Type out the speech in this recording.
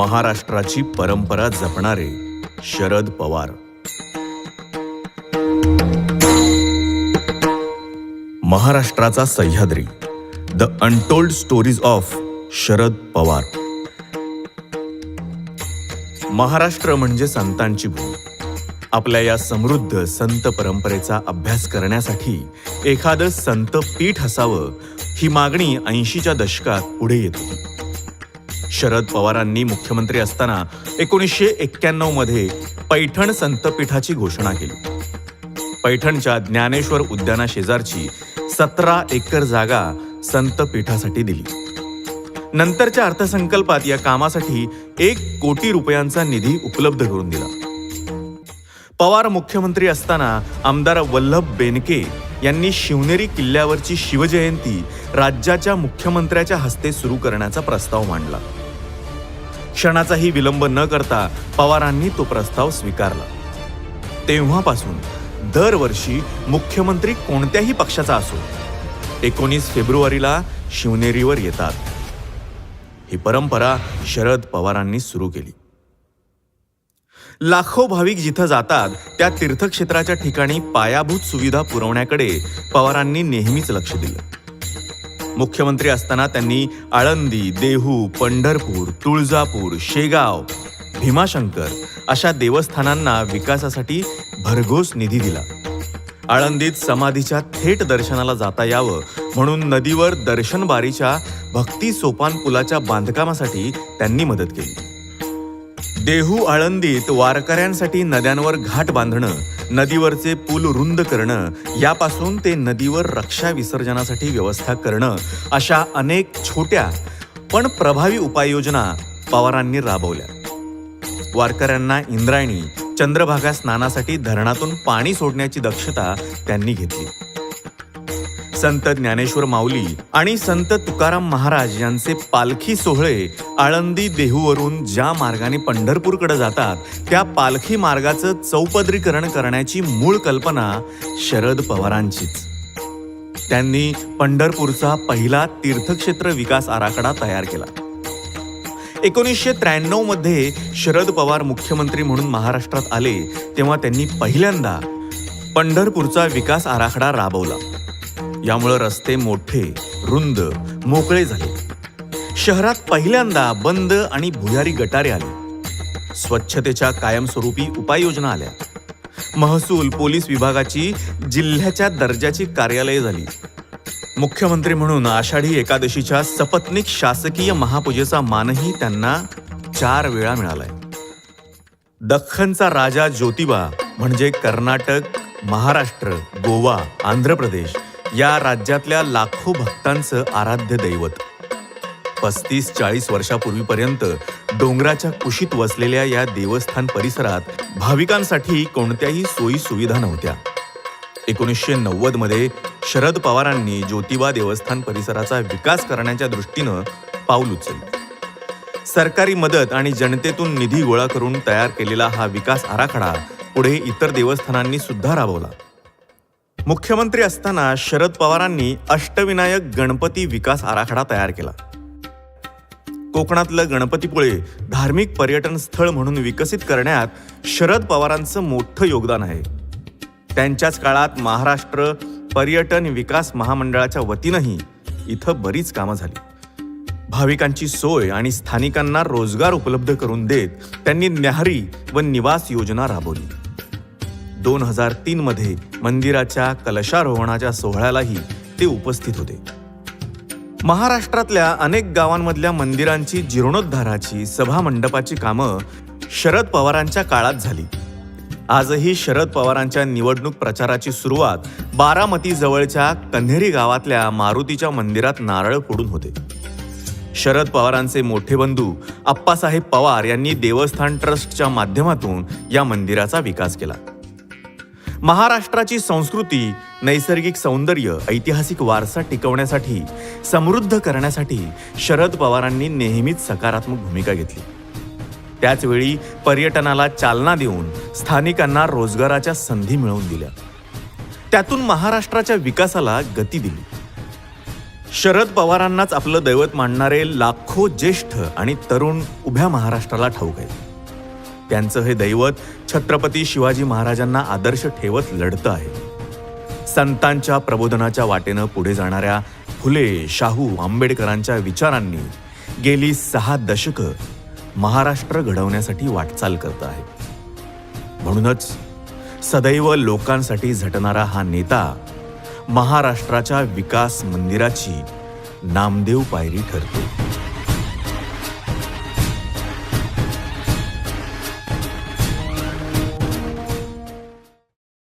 महाराष्ट्राची परंपरा जपणारे शरद पवार. महाराष्ट्राचा Sahyadri the untold stories of Sharad Pawar. Maharashtra म्हणजे संतांची भूमी. आपल्या या समृद्ध संत परंपरेचा अभ्यास करण्यासाठी एखादं संत पीठ असावं ही मागणी ऐंशीच्या दशकात पुढे येत होती. शरद पवारांनी मुख्यमंत्री असताना एकोणीसशे एक्क्याण्णवमध्ये पैठण संतपीठाची घोषणा केली. पैठणच्या ज्ञानेश्वर उद्याना शेजारची सतरा एकर जागा संतपीठासाठी दिली. नंतरच्या अर्थसंकल्पात या कामासाठी एक कोटी रुपयांचा निधी उपलब्ध करून दिला. पवार मुख्यमंत्री असताना आमदार वल्लभ बेनके यांनी शिवनेरी किल्ल्यावरची शिवजयंती राज्याच्या मुख्यमंत्र्याच्या हस्ते सुरू करण्याचा प्रस्ताव मांडला. क्षणाचाही विलंब न करता पवारांनी तो प्रस्ताव स्वीकारला. तेव्हापासून दरवर्षी मुख्यमंत्री कोणत्याही पक्षाचा असो एकोणीस फेब्रुवारीला शिवनेरीवर येतात. ही परंपरा शरद पवारांनी सुरू केली. लाखो भाविक जिथं जातात त्या तीर्थक्षेत्राच्या ठिकाणी पायाभूत सुविधा पुरवण्याकडे पवारांनी नेहमीच लक्ष दिलं. मुख्यमंत्री असताना त्यांनी आळंदी देहू पंढरपूर तुळजापूर शेगाव भीमाशंकर अशा देवस्थानांना विकासासाठी भरघोस निधी दिला. आळंदीत समाधीच्या थेट दर्शनाला जाता यावं म्हणून नदीवर दर्शनबारीच्या भक्ती सोपान पुलाच्या बांधकामासाठी त्यांनी मदत केली. देहू आळंदीत वारकऱ्यांसाठी नद्यांवर घाट बांधणं नदीवरचे पूल रुंद करणं यापासून ते नदीवर रक्षा विसर्जनासाठी व्यवस्था करणं अशा अनेक छोट्या पण प्रभावी उपाययोजना पवारांनी राबवल्या. वारकऱ्यांना इंद्रायणी चंद्रभागा स्नानासाठी धरणातून पाणी सोडण्याची दक्षता त्यांनी घेतली. संत ज्ञानेश्वर माऊली आणि संत तुकाराम महाराज यांचे पालखी सोहळे आळंदी देहूवरून ज्या मार्गाने पंढरपूरकडे जातात त्या पालखी मार्गाचं चौपदरीकरण करण्याची मूळ कल्पना शरद पवारांचीच. त्यांनी पंढरपूरचा पहिला तीर्थक्षेत्र विकास आराखडा तयार केला. एकोणीसशे त्र्याण्णवमध्ये शरद पवार मुख्यमंत्री म्हणून महाराष्ट्रात आले तेव्हा त्यांनी पहिल्यांदा पंढरपूरचा विकास आराखडा राबवला. यामुळे रस्ते मोठे रुंद मोकळे झाले. शहरात पहिल्यांदा बंद आणि भुयारी गटारे आले. स्वच्छतेच्या कायमस्वरूपी उपाययोजना आल्या. महसूल पोलीस विभागाची जिल्ह्याच्या दर्जाची कार्यालये झाली. मुख्यमंत्री म्हणून आषाढी एकादशीच्या सपत्निक शासकीय महापूजेचा मानही त्यांना चार वेळा मिळालाय. दख्खनचा राजा ज्योतिबा म्हणजे कर्नाटक महाराष्ट्र गोवा आंध्र प्रदेश या राज्यातल्या लाखो भक्तांचं आराध्य दैवत. पस्तीस चाळीस वर्षापूर्वीपर्यंत डोंगराच्या कुशीत वसलेल्या या देवस्थान परिसरात भाविकांसाठी कोणत्याही सोयी सुविधा नव्हत्या. एकोणीसशे नव्वदमध्ये शरद पवारांनी ज्योतिबा देवस्थान परिसराचा विकास करण्याच्या दृष्टीनं पाऊल उचलले. सरकारी मदत आणि जनतेतून निधी गोळा करून तयार केलेला हा विकास आराखडा पुढे इतर देवस्थानांनी सुद्धा राबवला. मुख्यमंत्री असताना शरद पवारांनी अष्टविनायक गणपती विकास आराखडा तयार केला. कोकणातलं गणपतीपुळे धार्मिक पर्यटन स्थळ म्हणून विकसित करण्यात शरद पवारांचं मोठं योगदान आहे. त्यांच्याच काळात महाराष्ट्र पर्यटन विकास महामंडळाच्या वतीनंही इथं बरीच कामं झाली. भाविकांची सोय आणि स्थानिकांना रोजगार उपलब्ध करून देत त्यांनी न्याहारी व निवास योजना राबवली. दोन हजार तीन मध्ये मंदिराच्या कलशारोहणाच्या सोहळ्यालाही ते उपस्थित होते. महाराष्ट्रातल्या अनेक गावांमधल्या मंदिरांची जीर्णोद्धाराची सभा मंडपाची कामं शरद पवारांच्या काळात झाली. आजही शरद पवारांच्या निवडणूक प्रचाराची सुरुवात बारामती जवळच्या कन्हेरी गावातल्या मारुतीच्या मंदिरात नारळ फोडून होते. शरद पवारांचे मोठे बंधू अप्पासाहेब पवार यांनी देवस्थान ट्रस्टच्या माध्यमातून या मंदिराचा विकास केला. महाराष्ट्राची संस्कृती नैसर्गिक सौंदर्य ऐतिहासिक वारसा टिकवण्यासाठी समृद्ध करण्यासाठी शरद पवारांनी नेहमीच सकारात्मक भूमिका घेतली. त्याचवेळी पर्यटनाला चालना देऊन स्थानिकांना रोजगाराच्या संधी मिळवून दिल्या. त्यातून महाराष्ट्राच्या विकासाला गती दिली. शरद पवारांनाच आपलं दैवत मानणारे लाखो ज्येष्ठ आणि तरुण उभ्या महाराष्ट्राला ठाऊक आहेत. त्यांचं हे दैवत छत्रपती शिवाजी महाराजांना आदर्श ठेवत लढतं आहे. संतांच्या प्रबोधनाच्या वाटेनं पुढे जाणाऱ्या फुले शाहू आंबेडकरांच्या विचारांनी गेली सहा दशकं महाराष्ट्र घडवण्यासाठी वाटचाल करत आहे. म्हणूनच सदैव लोकांसाठी झटणारा हा नेता महाराष्ट्राच्या विकास मंदिराची नामदेव पायरी ठरतो.